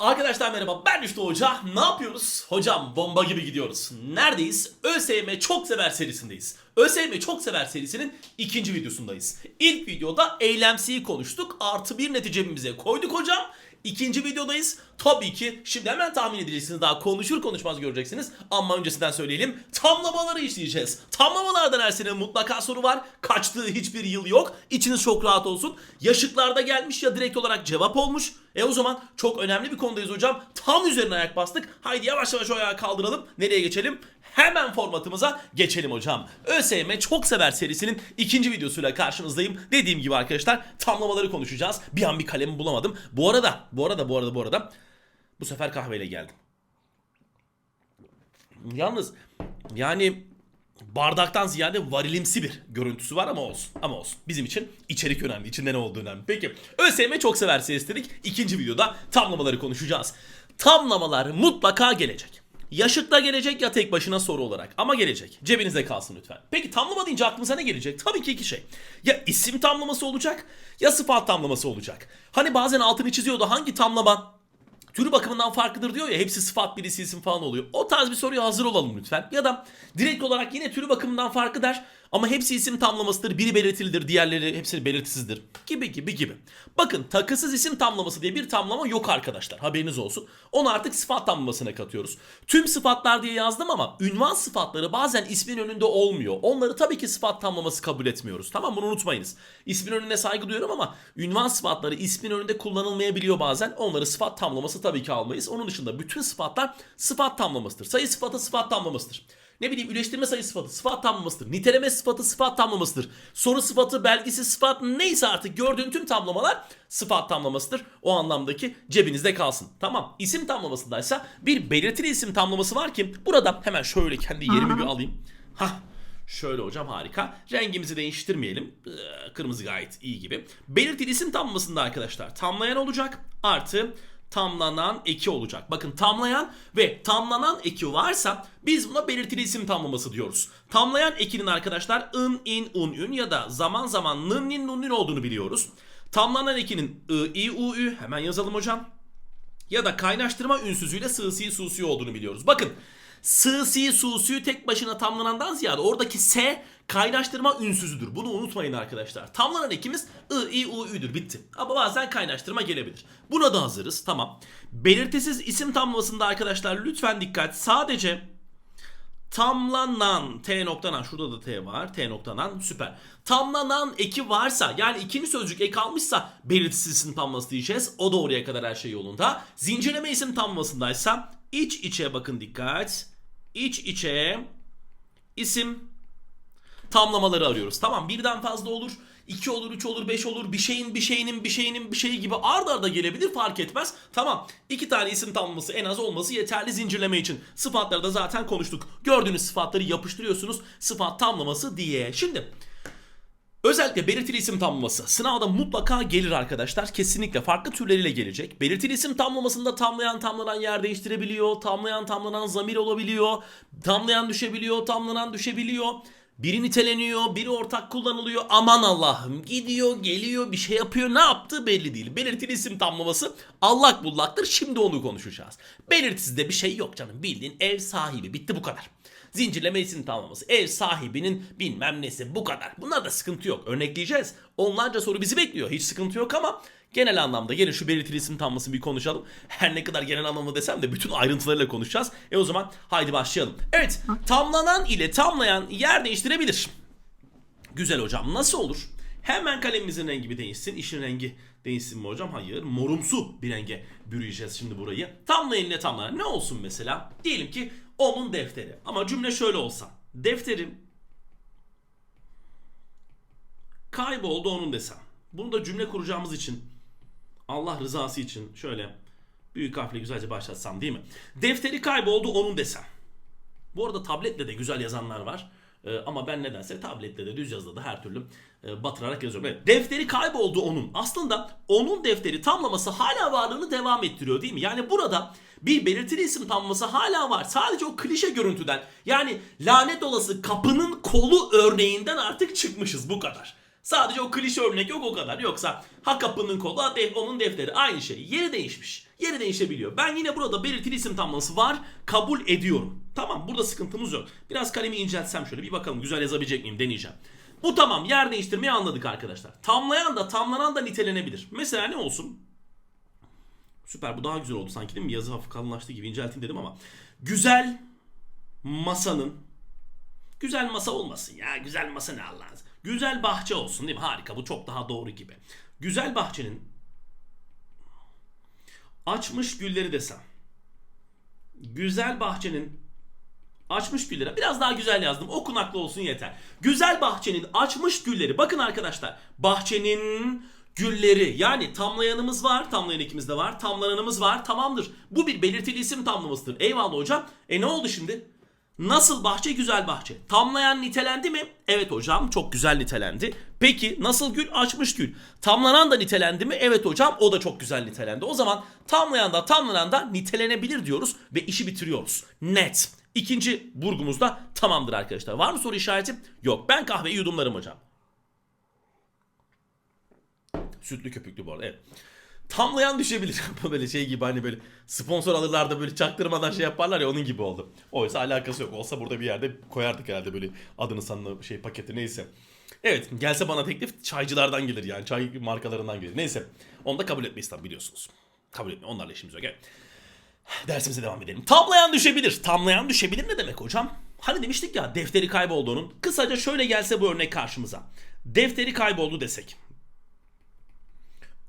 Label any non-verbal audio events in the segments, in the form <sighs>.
Arkadaşlar merhaba ben Rüştü Hoca. Ne yapıyoruz? Hocam bomba gibi gidiyoruz. Neredeyiz? ÖSYM Çok Sever serisindeyiz. ÖSYM Çok Sever serisinin ikinci videosundayız. İlk videoda eylemsiyi konuştuk. Artı bir neticemize koyduk hocam. İkinci videodayız. Tabii ki şimdi hemen tahmin edeceksiniz. Daha konuşur konuşmaz göreceksiniz. Ama öncesinden söyleyelim. Tamlamaları işleyeceğiz. Tamlamalardan her sene mutlaka soru var. Kaçtığı hiçbir yıl yok. İçiniz çok rahat olsun. Ya şıklarda gelmiş ya direkt olarak cevap olmuş. E o zaman çok önemli bir konudayız hocam. Tam üzerine ayak bastık. Haydi yavaş yavaş o ayağı kaldıralım. Nereye geçelim? Hemen formatımıza geçelim hocam. ÖSYM Çok Sever serisinin ikinci videosuyla karşınızdayım. Dediğim gibi arkadaşlar tamlamaları konuşacağız. Bir an bir kalemi bulamadım. Bu arada, bu arada, bu arada, bu arada bu sefer kahveyle geldim. Yalnız yani bardaktan ziyade varilimsi bir görüntüsü var ama olsun. Ama olsun. Bizim için içerik önemli. İçinde ne olduğu önemli. Peki. ÖSYM çok sever serisi dedik. İkinci videoda tamlamaları konuşacağız. Tamlamalar mutlaka gelecek. Yaşıkta gelecek ya tek başına soru olarak. Ama gelecek. Cebinizde kalsın lütfen. Peki tamlama deyince aklınıza ne gelecek? Tabii ki iki şey. Ya isim tamlaması olacak ya sıfat tamlaması olacak. Hani bazen altını çiziyordu hangi tamlama türü bakımından farklıdır diyor ya hepsi sıfat birisi isim falan oluyor. O tarz bir soruya hazır olalım lütfen. Ya da direkt olarak yine türü bakımından farklı der ama hepsi isim tamlamasıdır. Biri belirtilidir, diğerleri hepsi belirtisizdir. Gibi gibi gibi. Bakın takısız isim tamlaması diye bir tamlama yok arkadaşlar. Haberiniz olsun. Onu artık sıfat tamlamasına katıyoruz. Tüm sıfatlar diye yazdım ama ünvan sıfatları bazen ismin önünde olmuyor. Onları tabii ki sıfat tamlaması kabul etmiyoruz. Tamam bunu unutmayınız. İsmin önüne saygı duyuyorum ama ünvan sıfatları ismin önünde kullanılmayabiliyor bazen. Onları sıfat tamlaması tabii ki almayız. Onun dışında bütün sıfatlar sıfat tamlamasıdır. Sayı sıfatı sıfat tamlamasıdır. Ne bileyim üleştirme sayı sıfatı sıfat tamlamasıdır. Niteleme sıfatı sıfat tamlamasıdır. Soru sıfatı, belgisi sıfat neyse artık gördüğün tüm tamlamalar sıfat tamlamasıdır. O anlamdaki cebinizde kalsın. Tamam. İsim tamlamasındaysa bir belirtili isim tamlaması var ki burada hemen şöyle kendi yerimi bir alayım. Hah Şöyle hocam harika. Rengimizi değiştirmeyelim. Ee, Kırmızı gayet iyi gibi. Belirtili isim tamlamasında arkadaşlar tamlayan olacak. Artı tamlanan eki olacak. Bakın tamlayan ve tamlanan eki varsa biz buna belirtili isim tamlaması diyoruz. Tamlayan ekinin arkadaşlar ın, in, un, ün ya da zaman zaman nın, nin, nun, nin olduğunu biliyoruz. Tamlanan ekinin ı, i, u, ü hemen yazalım hocam. Ya da kaynaştırma ünsüzüyle sı, si, su, si olduğunu biliyoruz. Bakın sı, si, su, si tek başına tamlanandan ziyade oradaki s kaynaştırma ünsüzüdür. Bunu unutmayın arkadaşlar. Tamlanan ekimiz ı, i, u, ü'dür. Bitti. Ama bazen kaynaştırma gelebilir. Buna da hazırız. Tamam. Belirtisiz isim tamlamasında arkadaşlar lütfen dikkat. Sadece tamlanan t noktanan şurada da t var t noktanan süper tamlanan eki varsa yani ikinci sözcük ek almışsa belirtisiz isim tamlaması diyeceğiz o da kadar her şey yolunda zincirleme isim tamlamasındaysa iç içe bakın dikkat iç içe isim tamlamaları arıyoruz. Tamam birden fazla olur. 2 olur, 3 olur, 5 olur. Bir şeyin, bir şeyinin, bir şeyinin, bir şeyi gibi ard arda gelebilir fark etmez. Tamam. iki tane isim tamlaması en az olması yeterli zincirleme için. Sıfatları da zaten konuştuk. Gördüğünüz sıfatları yapıştırıyorsunuz. Sıfat tamlaması diye. Şimdi Özellikle belirtili isim tamlaması sınavda mutlaka gelir arkadaşlar. Kesinlikle farklı türleriyle gelecek. Belirtili isim tamlamasında tamlayan tamlanan yer değiştirebiliyor. Tamlayan tamlanan zamir olabiliyor. Tamlayan düşebiliyor, tamlanan düşebiliyor. Biri niteleniyor, biri ortak kullanılıyor. Aman Allah'ım gidiyor, geliyor, bir şey yapıyor. Ne yaptığı belli değil. Belirtili isim tamlaması allak bullaktır. Şimdi onu konuşacağız. Belirtisizde bir şey yok canım. Bildiğin ev sahibi. Bitti bu kadar. Zincirleme isim tamlaması. Ev sahibinin bilmem nesi bu kadar. Bunlar da sıkıntı yok. Örnekleyeceğiz. Onlarca soru bizi bekliyor. Hiç sıkıntı yok ama genel anlamda gelin şu belirtili isim bir konuşalım. Her ne kadar genel anlamda desem de bütün ayrıntılarıyla konuşacağız. E o zaman haydi başlayalım. Evet tamlanan ile tamlayan yer değiştirebilir. Güzel hocam nasıl olur? Hemen kalemimizin rengi bir değişsin. İşin rengi değişsin mi hocam? Hayır. Morumsu bir renge bürüyeceğiz şimdi burayı. Tamlayan ile tamlayan ne olsun mesela? Diyelim ki onun defteri. Ama cümle şöyle olsa. Defterim kayboldu onun desem. Bunu da cümle kuracağımız için Allah rızası için şöyle büyük harfle güzelce başlatsam değil mi? Defteri kayboldu onun desem. Bu arada tabletle de güzel yazanlar var. Ee, ama ben nedense tabletle de düz yazıda da her türlü e, batırarak yazıyorum. Evet, defteri kayboldu onun. Aslında onun defteri tamlaması hala varlığını devam ettiriyor değil mi? Yani burada bir belirtili isim tamlaması hala var. Sadece o klişe görüntüden yani lanet olası kapının kolu örneğinden artık çıkmışız bu kadar. Sadece o klişe örnek yok o kadar. Yoksa ha kapının kolu ha def- onun defteri aynı şey. Yeri değişmiş. Yeri değişebiliyor. Ben yine burada belirtili isim tamlaması var. Kabul ediyorum. Tamam burada sıkıntımız yok. Biraz kalemi inceltsem şöyle bir bakalım güzel yazabilecek miyim deneyeceğim. Bu tamam yer değiştirmeyi anladık arkadaşlar. Tamlayan da tamlanan da nitelenebilir. Mesela ne olsun? Süper bu daha güzel oldu sanki değil mi? Yazı hafif kalınlaştı gibi incelteyim dedim ama. Güzel masanın güzel masa olmasın ya. Güzel masa ne Allah'ın. Güzel bahçe olsun değil mi? Harika bu çok daha doğru gibi. Güzel bahçenin açmış gülleri desem. Güzel bahçenin açmış gülleri. Biraz daha güzel yazdım. Okunaklı olsun yeter. Güzel bahçenin açmış gülleri. Bakın arkadaşlar. Bahçenin gülleri. Yani tamlayanımız var. Tamlayan ikimiz de var. Tamlananımız var. Tamamdır. Bu bir belirtili isim tamlamasıdır. Eyvallah hocam. E ne oldu şimdi? Nasıl bahçe güzel bahçe. Tamlayan nitelendi mi? Evet hocam çok güzel nitelendi. Peki nasıl gül? Açmış gül. Tamlanan da nitelendi mi? Evet hocam o da çok güzel nitelendi. O zaman tamlayan da tamlanan da nitelenebilir diyoruz ve işi bitiriyoruz. Net. İkinci burgumuz da tamamdır arkadaşlar. Var mı soru işareti? Yok. Ben kahveyi yudumlarım hocam. Sütlü köpüklü bu arada evet. Tamlayan düşebilir. <laughs> böyle şey gibi hani böyle sponsor alırlar da böyle çaktırmadan şey yaparlar ya onun gibi oldu. Oysa alakası yok. Olsa burada bir yerde koyardık herhalde böyle adını sanını şey paketi neyse. Evet gelse bana teklif çaycılardan gelir yani çay markalarından gelir. Neyse onu da kabul etmeyiz tabii biliyorsunuz. Kabul etmeyin onlarla işimiz yok. Evet. Dersimize devam edelim. Tamlayan düşebilir. Tamlayan düşebilir ne demek hocam? Hani demiştik ya defteri kayboldu onun. Kısaca şöyle gelse bu örnek karşımıza. Defteri kayboldu desek.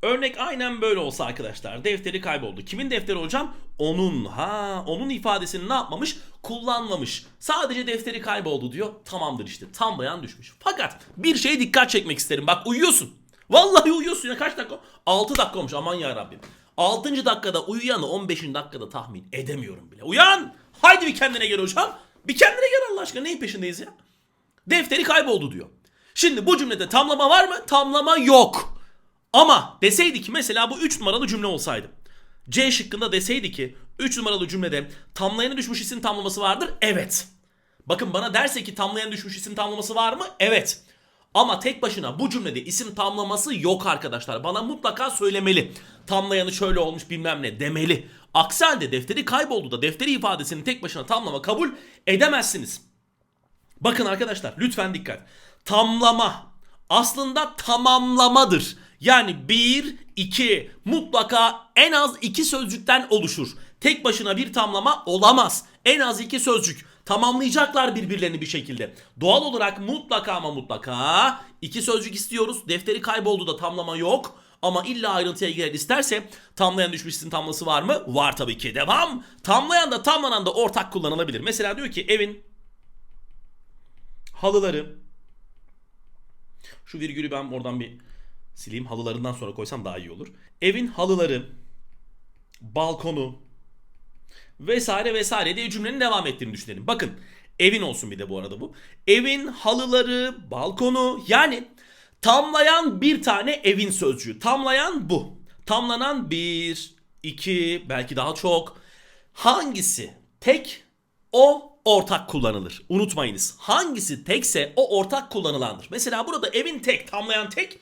Örnek aynen böyle olsa arkadaşlar. Defteri kayboldu. Kimin defteri hocam? Onun. Ha, onun ifadesini ne yapmamış? Kullanmamış. Sadece defteri kayboldu diyor. Tamamdır işte. Tamlayan düşmüş. Fakat bir şeye dikkat çekmek isterim. Bak uyuyorsun. Vallahi uyuyorsun ya kaç dakika? 6 dakika olmuş aman ya Rabbim. 6. dakikada uyuyanı 15. dakikada tahmin edemiyorum bile. Uyan! Haydi bir kendine gel hocam. Bir kendine gel Allah aşkına neyin peşindeyiz ya? Defteri kayboldu diyor. Şimdi bu cümlede tamlama var mı? Tamlama yok. Ama deseydi ki mesela bu 3 numaralı cümle olsaydı. C şıkkında deseydi ki 3 numaralı cümlede tamlayanı düşmüş isim tamlaması vardır. Evet. Bakın bana derse ki tamlayan düşmüş isim tamlaması var mı? Evet. Ama tek başına bu cümlede isim tamlaması yok arkadaşlar. Bana mutlaka söylemeli. Tamlayanı şöyle olmuş bilmem ne demeli. Aksi halde defteri kayboldu da defteri ifadesini tek başına tamlama kabul edemezsiniz. Bakın arkadaşlar lütfen dikkat. Tamlama aslında tamamlamadır. Yani bir, iki mutlaka en az iki sözcükten oluşur. Tek başına bir tamlama olamaz. En az iki sözcük. Tamamlayacaklar birbirlerini bir şekilde. Doğal olarak mutlaka ama mutlaka iki sözcük istiyoruz. Defteri kayboldu da tamlama yok. Ama illa ayrıntıya girer isterse tamlayan düşmüş isim tamlası var mı? Var tabii ki. Devam. Tamlayan da tamlanan da ortak kullanılabilir. Mesela diyor ki evin halıları şu virgülü ben oradan bir sileyim. Halılarından sonra koysam daha iyi olur. Evin halıları, balkonu vesaire vesaire diye cümlenin devam ettiğini düşünelim. Bakın evin olsun bir de bu arada bu. Evin halıları, balkonu yani tamlayan bir tane evin sözcüğü. Tamlayan bu. Tamlanan bir, iki, belki daha çok. Hangisi tek o ortak kullanılır. Unutmayınız. Hangisi tekse o ortak kullanılandır. Mesela burada evin tek, tamlayan tek.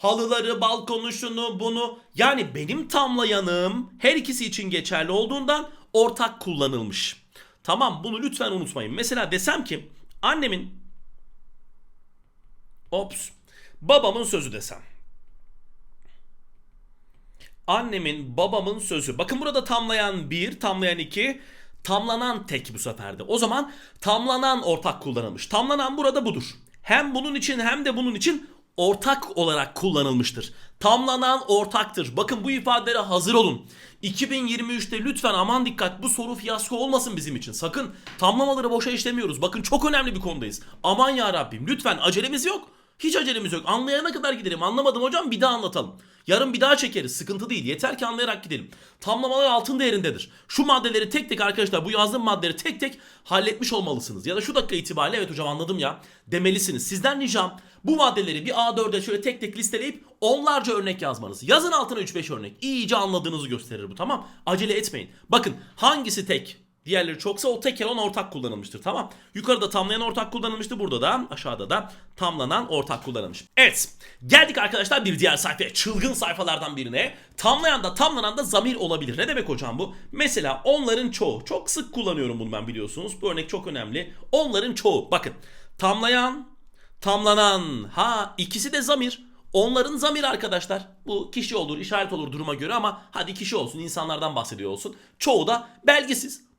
Halıları, balkonu, şunu, bunu. Yani benim tamlayanım her ikisi için geçerli olduğundan ortak kullanılmış. Tamam bunu lütfen unutmayın. Mesela desem ki annemin ops babamın sözü desem. Annemin babamın sözü. Bakın burada tamlayan bir, tamlayan iki, tamlanan tek bu seferde. O zaman tamlanan ortak kullanılmış. Tamlanan burada budur. Hem bunun için hem de bunun için ortak olarak kullanılmıştır. Tamlanan ortaktır. Bakın bu ifadelere hazır olun. 2023'te lütfen aman dikkat bu soru fiyasko olmasın bizim için. Sakın tamlamaları boşa işlemiyoruz. Bakın çok önemli bir konudayız. Aman ya Rabbim lütfen acelemiz yok. Hiç acelemiz yok. Anlayana kadar gidelim. Anlamadım hocam bir daha anlatalım. Yarın bir daha çekeriz. Sıkıntı değil. Yeter ki anlayarak gidelim. Tamlamalar altın değerindedir. Şu maddeleri tek tek arkadaşlar bu yazdığım maddeleri tek tek halletmiş olmalısınız. Ya da şu dakika itibariyle evet hocam anladım ya demelisiniz. Sizden ricam bu maddeleri bir A4'e şöyle tek tek listeleyip onlarca örnek yazmanız. Yazın altına 3-5 örnek. İyice anladığınızı gösterir bu tamam. Acele etmeyin. Bakın hangisi tek Diğerleri çoksa o tek olan ortak kullanılmıştır. Tamam. Yukarıda tamlayan ortak kullanılmıştı. Burada da aşağıda da tamlanan ortak kullanılmış. Evet. Geldik arkadaşlar bir diğer sayfaya. Çılgın sayfalardan birine. Tamlayan da tamlanan da zamir olabilir. Ne demek hocam bu? Mesela onların çoğu. Çok sık kullanıyorum bunu ben biliyorsunuz. Bu örnek çok önemli. Onların çoğu. Bakın. Tamlayan, tamlanan. Ha ikisi de zamir. Onların zamir arkadaşlar. Bu kişi olur, işaret olur duruma göre ama hadi kişi olsun, insanlardan bahsediyor olsun. Çoğu da belgesiz.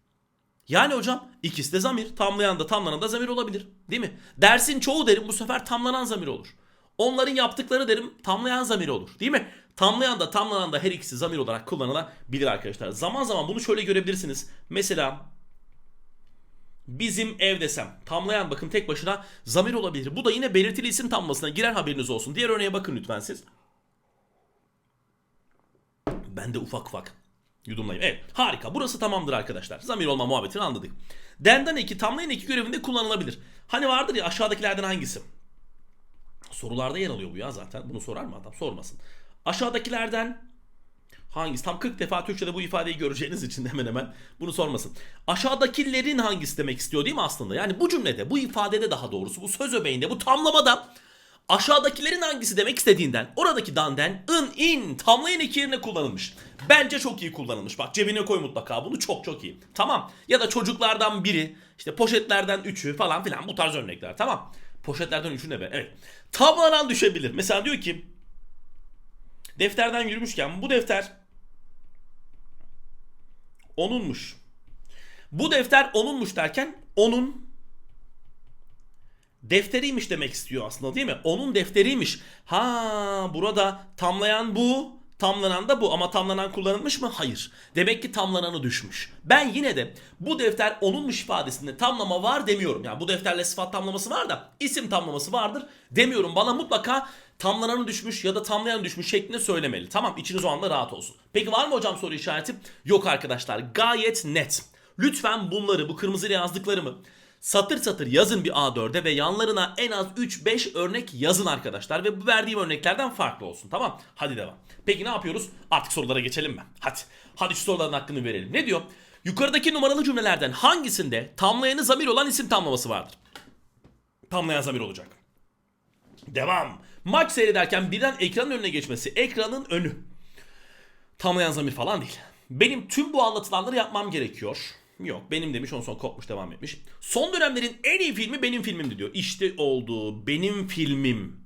Yani hocam ikisi de zamir. Tamlayan da tamlanan da zamir olabilir. Değil mi? Dersin çoğu derim bu sefer tamlanan zamir olur. Onların yaptıkları derim tamlayan zamir olur. Değil mi? Tamlayan da tamlanan da her ikisi zamir olarak kullanılabilir arkadaşlar. Zaman zaman bunu şöyle görebilirsiniz. Mesela bizim ev desem tamlayan bakın tek başına zamir olabilir. Bu da yine belirtili isim tamlamasına girer haberiniz olsun. Diğer örneğe bakın lütfen siz. Ben de ufak ufak yudumlayayım. Evet harika burası tamamdır arkadaşlar. Zamir olma muhabbetini anladık. Denden eki tamlayan eki görevinde kullanılabilir. Hani vardır ya aşağıdakilerden hangisi? Sorularda yer alıyor bu ya zaten. Bunu sorar mı adam? Sormasın. Aşağıdakilerden hangisi? Tam 40 defa Türkçe'de bu ifadeyi göreceğiniz için hemen hemen bunu sormasın. Aşağıdakilerin hangisi demek istiyor değil mi aslında? Yani bu cümlede, bu ifadede daha doğrusu, bu söz öbeğinde, bu tamlamada aşağıdakilerin hangisi demek istediğinden oradaki danden ın in tamlayan eki yerine kullanılmış. Bence çok iyi kullanılmış. Bak cebine koy mutlaka bunu çok çok iyi. Tamam. Ya da çocuklardan biri işte poşetlerden üçü falan filan bu tarz örnekler. Tamam. Poşetlerden üçü ne be? Evet. Tamlanan düşebilir. Mesela diyor ki defterden yürümüşken bu defter onunmuş. Bu defter onunmuş derken onun defteriymiş demek istiyor aslında değil mi? Onun defteriymiş. Ha burada tamlayan bu, tamlanan da bu ama tamlanan kullanılmış mı? Hayır. Demek ki tamlananı düşmüş. Ben yine de bu defter onunmuş ifadesinde tamlama var demiyorum. Yani bu defterle sıfat tamlaması var da isim tamlaması vardır demiyorum. Bana mutlaka tamlananı düşmüş ya da tamlayan düşmüş şeklinde söylemeli. Tamam içiniz o anda rahat olsun. Peki var mı hocam soru işareti? Yok arkadaşlar gayet net. Lütfen bunları bu kırmızıyla yazdıklarımı satır satır yazın bir A4'e ve yanlarına en az 3-5 örnek yazın arkadaşlar. Ve bu verdiğim örneklerden farklı olsun tamam Hadi devam. Peki ne yapıyoruz? Artık sorulara geçelim mi? Hadi. Hadi şu soruların hakkını verelim. Ne diyor? Yukarıdaki numaralı cümlelerden hangisinde tamlayanı zamir olan isim tamlaması vardır? Tamlayan zamir olacak. Devam. Maç seyrederken birden ekranın önüne geçmesi. Ekranın önü. Tamlayan zamir falan değil. Benim tüm bu anlatılanları yapmam gerekiyor. Yok benim demiş ondan sonra kopmuş devam etmiş. Son dönemlerin en iyi filmi benim filmimdi diyor. İşte oldu benim filmim.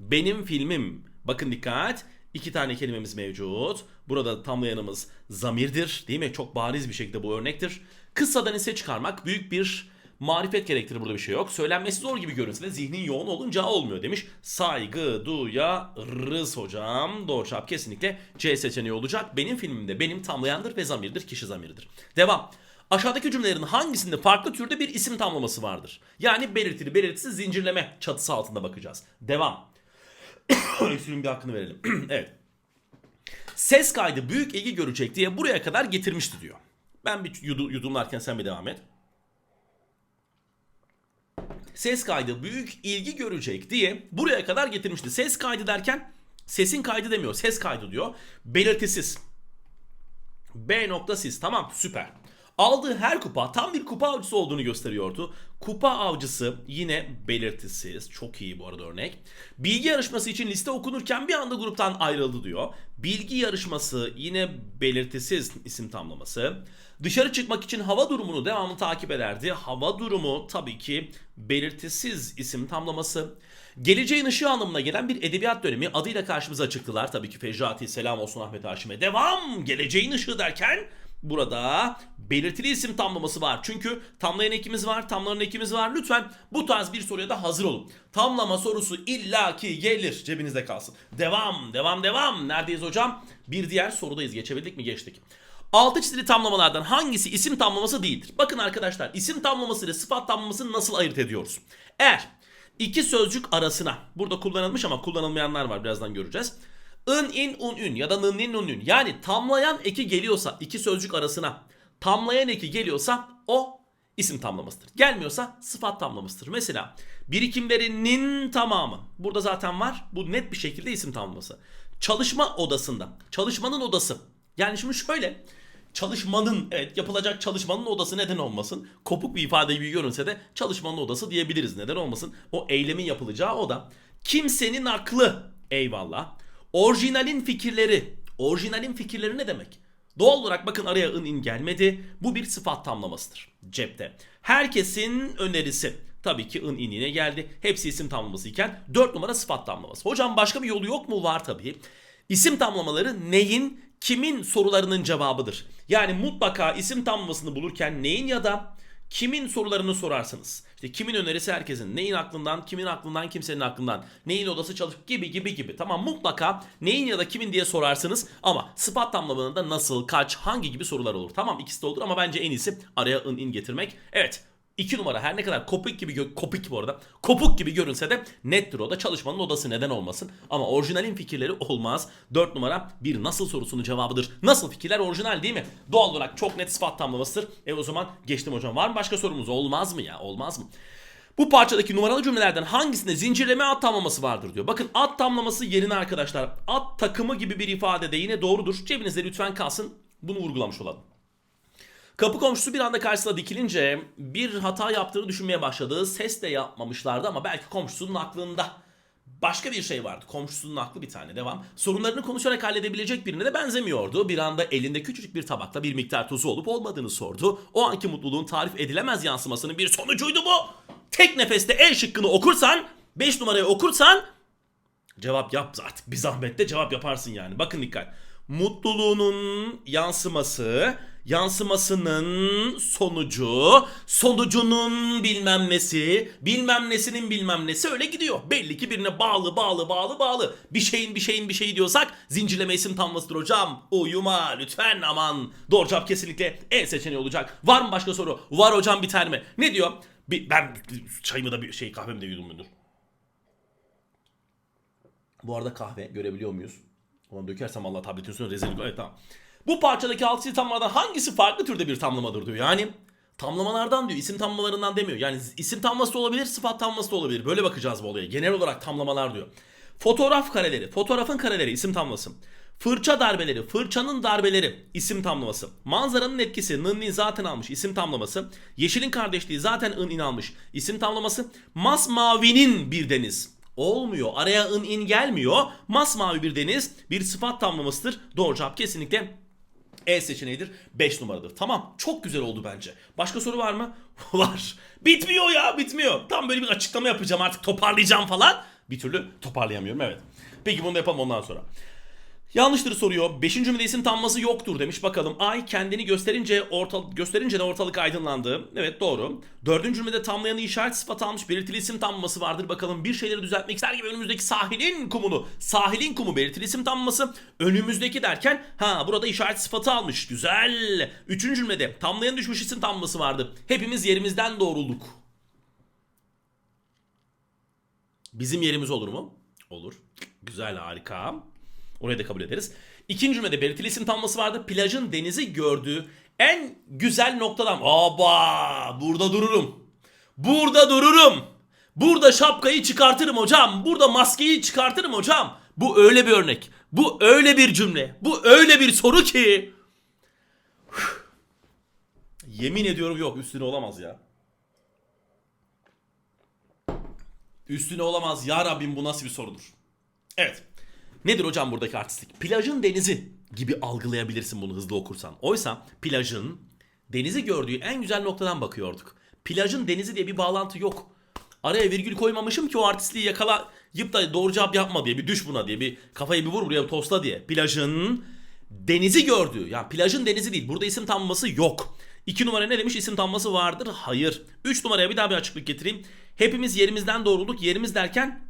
Benim filmim. Bakın dikkat. İki tane kelimemiz mevcut. Burada tamlayanımız zamirdir. Değil mi? Çok bariz bir şekilde bu örnektir. Kıssadan ise çıkarmak büyük bir marifet gerektirir. Burada bir şey yok. Söylenmesi zor gibi görünse de zihnin yoğun olunca olmuyor demiş. Saygı duyarız hocam. Doğru cevap kesinlikle C seçeneği olacak. Benim filmimde benim tamlayandır ve zamirdir. Kişi zamiridir. Devam. Aşağıdaki cümlelerin hangisinde farklı türde bir isim tamlaması vardır? Yani belirtili belirtisiz zincirleme çatısı altında bakacağız. Devam. <coughs> Sürün bir hakkını verelim. <coughs> evet. Ses kaydı büyük ilgi görecek diye buraya kadar getirmişti diyor. Ben bir yudu, yudumlarken sen bir devam et. Ses kaydı büyük ilgi görecek diye buraya kadar getirmişti. Ses kaydı derken sesin kaydı demiyor. Ses kaydı diyor. Belirtisiz. B nokta siz. Tamam süper. Aldığı her kupa tam bir kupa avcısı olduğunu gösteriyordu. Kupa avcısı yine belirtisiz. Çok iyi bu arada örnek. Bilgi yarışması için liste okunurken bir anda gruptan ayrıldı diyor. Bilgi yarışması yine belirtisiz isim tamlaması. Dışarı çıkmak için hava durumunu devamlı takip ederdi. Hava durumu tabii ki belirtisiz isim tamlaması. Geleceğin ışığı anlamına gelen bir edebiyat dönemi adıyla karşımıza çıktılar. Tabii ki Fecrati selam olsun Ahmet Haşim'e. Devam! Geleceğin ışığı derken Burada belirtili isim tamlaması var. Çünkü tamlayan ekimiz var, tamlanan ekimiz var. Lütfen bu tarz bir soruya da hazır olun. Tamlama sorusu illaki gelir. Cebinizde kalsın. Devam, devam, devam. Neredeyiz hocam? Bir diğer sorudayız. Geçebildik mi? Geçtik. Altı çizili tamlamalardan hangisi isim tamlaması değildir? Bakın arkadaşlar isim tamlaması ile sıfat tamlamasını nasıl ayırt ediyoruz? Eğer iki sözcük arasına burada kullanılmış ama kullanılmayanlar var birazdan göreceğiz. In, in, un, ün ya da nın, nin, nun, ün. Yani tamlayan eki geliyorsa iki sözcük arasına tamlayan eki geliyorsa o isim tamlamasıdır. Gelmiyorsa sıfat tamlamasıdır. Mesela birikimlerinin tamamı. Burada zaten var. Bu net bir şekilde isim tamlaması. Çalışma odasında. Çalışmanın odası. Yani şimdi şöyle. çalışmanın evet yapılacak çalışmanın odası neden olmasın? Kopuk bir ifade gibi görünse de çalışmanın odası diyebiliriz. Neden olmasın? O eylemin yapılacağı oda. Kimsenin aklı eyvallah. Orijinalin fikirleri. Orijinalin fikirleri ne demek? Doğal olarak bakın araya ın in gelmedi. Bu bir sıfat tamlamasıdır cepte. Herkesin önerisi. Tabii ki ın in yine geldi. Hepsi isim tamlaması iken 4 numara sıfat tamlaması. Hocam başka bir yolu yok mu? Var tabii. İsim tamlamaları neyin, kimin sorularının cevabıdır. Yani mutlaka isim tamlamasını bulurken neyin ya da kimin sorularını sorarsınız. İşte kimin önerisi herkesin. Neyin aklından, kimin aklından, kimsenin aklından. Neyin odası çalışıp gibi gibi gibi. Tamam mutlaka neyin ya da kimin diye sorarsınız. Ama sıfat tamlamalarında nasıl, kaç, hangi gibi sorular olur. Tamam ikisi de olur ama bence en iyisi araya ın in getirmek. Evet 2 numara her ne kadar kopuk gibi gö- kopuk bu arada kopuk gibi görünse de nettir o da çalışmanın odası neden olmasın? Ama orijinalin fikirleri olmaz. 4 numara bir nasıl sorusunun cevabıdır. Nasıl fikirler orijinal değil mi? Doğal olarak çok net sıfat tamlamasıdır. E o zaman geçtim hocam. Var mı başka sorumuz? Olmaz mı ya? Olmaz mı? Bu parçadaki numaralı cümlelerden hangisinde zincirleme at tamlaması vardır diyor. Bakın at tamlaması yerine arkadaşlar at takımı gibi bir ifade de yine doğrudur. Cebinizde lütfen kalsın. Bunu vurgulamış olalım. Kapı komşusu bir anda karşısına dikilince bir hata yaptığını düşünmeye başladı. Ses de yapmamışlardı ama belki komşusunun aklında başka bir şey vardı. Komşusunun aklı bir tane devam. Sorunlarını konuşarak halledebilecek birine de benzemiyordu. Bir anda elinde küçücük bir tabakta bir miktar tuzu olup olmadığını sordu. O anki mutluluğun tarif edilemez yansımasının bir sonucuydu bu. Tek nefeste el şıkkını okursan, 5 numarayı okursan Cevap yap artık bir zahmetle cevap yaparsın yani. Bakın dikkat. Mutluluğunun yansıması, yansımasının sonucu, sonucunun bilmem nesi, bilmem nesinin bilmem nesi öyle gidiyor. Belli ki birine bağlı bağlı bağlı bağlı. Bir şeyin bir şeyin bir şeyi diyorsak zincirleme isim tamlasıdır hocam. Uyuma lütfen aman. Doğru cevap kesinlikle E seçeneği olacak. Var mı başka soru? Var hocam bir tane mi? Ne diyor? Bir, ben çayımı da bir şey kahvemi de yudum müdür? Bu arada kahve görebiliyor muyuz? Ulan dökersem Allah tabletin üstüne rezil. Evet tamam. Bu parçadaki altı tamlamadan hangisi farklı türde bir tamlamadır diyor. Yani tamlamalardan diyor. isim tamlamalarından demiyor. Yani isim tamlaması da olabilir, sıfat tamlaması da olabilir. Böyle bakacağız bu olaya. Genel olarak tamlamalar diyor. Fotoğraf kareleri, fotoğrafın kareleri isim tamlaması. Fırça darbeleri, fırçanın darbeleri isim tamlaması. Manzaranın etkisi nın nin zaten almış isim tamlaması. Yeşilin kardeşliği zaten ın in almış isim tamlaması. Masmavinin bir deniz olmuyor. Araya ın in gelmiyor. Masmavi bir deniz bir sıfat tamlamasıdır. Doğru cevap kesinlikle E seçeneğidir. 5 numaradır. Tamam. Çok güzel oldu bence. Başka soru var mı? <laughs> var. Bitmiyor ya bitmiyor. Tam böyle bir açıklama yapacağım artık toparlayacağım falan. Bir türlü toparlayamıyorum evet. Peki bunu da yapalım ondan sonra. Yanlıştır soruyor. Beşinci cümlede isim tamlaması yoktur demiş. Bakalım. Ay kendini gösterince orta, gösterince de ortalık aydınlandı. Evet doğru. Dördüncü cümlede tamlayanı işaret sıfatı almış belirtili isim tamlaması vardır. Bakalım bir şeyleri düzeltmek ister gibi önümüzdeki sahilin kumunu. Sahilin kumu belirtili isim tamlaması. Önümüzdeki derken ha burada işaret sıfatı almış. Güzel. Üçüncü cümlede tamlayan düşmüş isim tamlaması vardı. Hepimiz yerimizden doğrulduk. Bizim yerimiz olur mu? Olur. Güzel harika. Orayı da kabul ederiz. İkinci cümlede belirtili isim tamlaması vardı. Plajın denizi gördüğü en güzel noktadan. Aba burada dururum. Burada dururum. Burada şapkayı çıkartırım hocam. Burada maskeyi çıkartırım hocam. Bu öyle bir örnek. Bu öyle bir cümle. Bu öyle bir soru ki. <sighs> Yemin ediyorum yok üstüne olamaz ya. Üstüne olamaz ya Rabbim bu nasıl bir sorudur. Evet. Nedir hocam buradaki artistlik? Plajın denizi gibi algılayabilirsin bunu hızlı okursan. Oysa plajın denizi gördüğü en güzel noktadan bakıyorduk. Plajın denizi diye bir bağlantı yok. Araya virgül koymamışım ki o artistliği yakalayıp da doğru cevap yapma diye bir düş buna diye bir kafayı bir vur buraya bir tosla diye. Plajın denizi gördüğü yani plajın denizi değil burada isim tamlaması yok. 2 numara ne demiş isim tamlaması vardır? Hayır. 3 numaraya bir daha bir açıklık getireyim. Hepimiz yerimizden doğrulduk. Yerimiz derken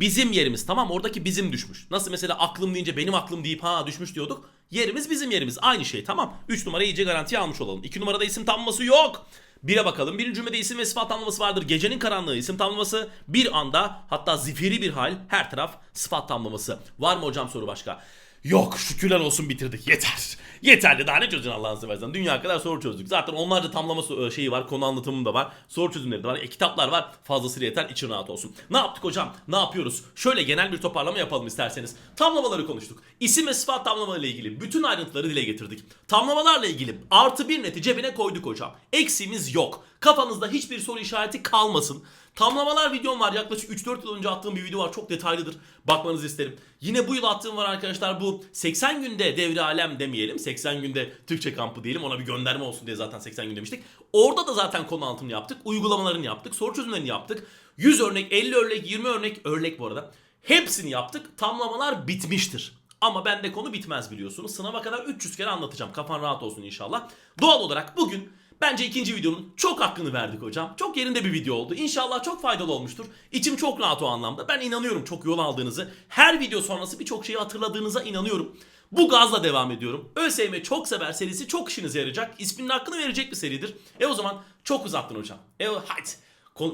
Bizim yerimiz tamam oradaki bizim düşmüş. Nasıl mesela aklım deyince benim aklım deyip ha düşmüş diyorduk. Yerimiz bizim yerimiz aynı şey tamam. 3 numara iyice garantiye almış olalım. 2 numarada isim tamlaması yok. Bire bakalım. Birinci cümlede isim ve sıfat tamlaması vardır. Gecenin karanlığı isim tamlaması. Bir anda hatta zifiri bir hal her taraf sıfat tamlaması. Var mı hocam soru başka? Yok şükürler olsun bitirdik yeter. Yeterli daha ne çözün Allah'ını seversen. Dünya kadar soru çözdük. Zaten onlarca tamlama so- şeyi var. Konu anlatımım da var. Soru çözümleri de var. E, kitaplar var. Fazlasıyla yeter. için rahat olsun. Ne yaptık hocam? Ne yapıyoruz? Şöyle genel bir toparlama yapalım isterseniz. Tamlamaları konuştuk. İsim ve sıfat tamlamalarıyla ilgili bütün ayrıntıları dile getirdik. Tamlamalarla ilgili artı bir neti cebine koyduk hocam. Eksiğimiz yok. Kafanızda hiçbir soru işareti kalmasın. Tamlamalar videom var. Yaklaşık 3-4 yıl önce attığım bir video var. Çok detaylıdır. Bakmanızı isterim. Yine bu yıl attığım var arkadaşlar. Bu 80 günde devre alem demeyelim. 80 günde Türkçe kampı diyelim. Ona bir gönderme olsun diye zaten 80 gün demiştik. Orada da zaten konu anlatımını yaptık. Uygulamalarını yaptık. Soru çözümlerini yaptık. 100 örnek, 50 örnek, 20 örnek, örnek bu arada. Hepsini yaptık. Tamlamalar bitmiştir. Ama bende konu bitmez biliyorsunuz. Sınava kadar 300 kere anlatacağım. Kafan rahat olsun inşallah. Doğal olarak bugün bence ikinci videonun çok hakkını verdik hocam. Çok yerinde bir video oldu. İnşallah çok faydalı olmuştur. İçim çok rahat o anlamda. Ben inanıyorum çok yol aldığınızı. Her video sonrası birçok şeyi hatırladığınıza inanıyorum. Bu gazla devam ediyorum. ÖSYM çok sever serisi çok işinize yarayacak. İsminin hakkını verecek bir seridir. E o zaman çok uzattın hocam. E o hadi.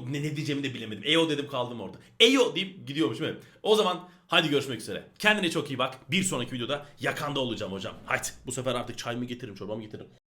Ne, ne diyeceğimi de bilemedim. Eyo dedim kaldım orada. Eyo deyip gidiyormuşum evet. O zaman hadi görüşmek üzere. Kendine çok iyi bak. Bir sonraki videoda yakanda olacağım hocam. Haydi bu sefer artık çay mı getiririm çorbamı getiririm.